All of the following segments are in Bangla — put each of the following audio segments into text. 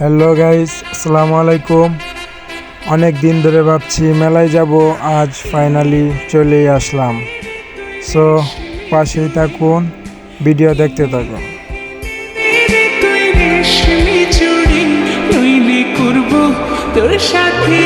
হ্যালো গাইস আসসালামু আলাইকুম অনেক দিন ধরে ভাবছি মেলায় যাব, আজ ফাইনালি চলেই আসলাম। সো পাশেই থাকুন ভিডিও দেখতে থাকুন। তোর সাথে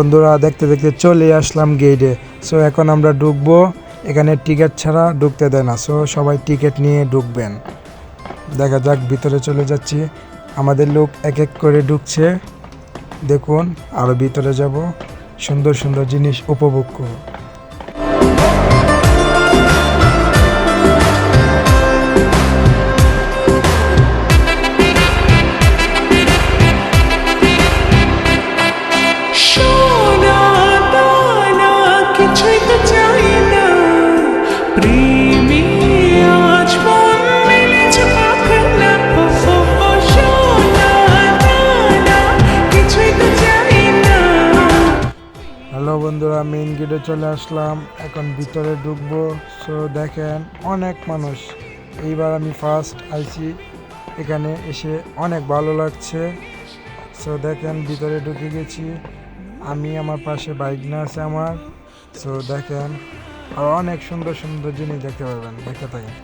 বন্ধুরা, দেখতে দেখতে চলে আসলাম গেটে সো এখন আমরা ঢুকবো। এখানে টিকিট ছাড়া ঢুকতে দেয় না। সো সবাই টিকিট নিয়ে ঢুকবেন। দেখা যাক, ভিতরে চলে যাচ্ছি। আমাদের লোক এক এক করে ঢুকছে। দেখুন আরও ভিতরে যাব। সুন্দর সুন্দর জিনিস উপভোগ করব। হ্যালো বন্ধুরা মেইন গেটে চলে আসলাম। এখন ভিতরে ঢুকবো। সো দেখেন অনেক মানুষ। এইবার আমি ফার্স্ট আইছি। এখানে এসে অনেক ভালো লাগছে। সো দেখেন ভিতরে ঢুকে গেছি। আমি আমার পাশে বাইক না আছে আমার। সো দেখেন আর অনেক সুন্দর সুন্দর জিনিস দেখতে পারবেন দেখতে থাকেন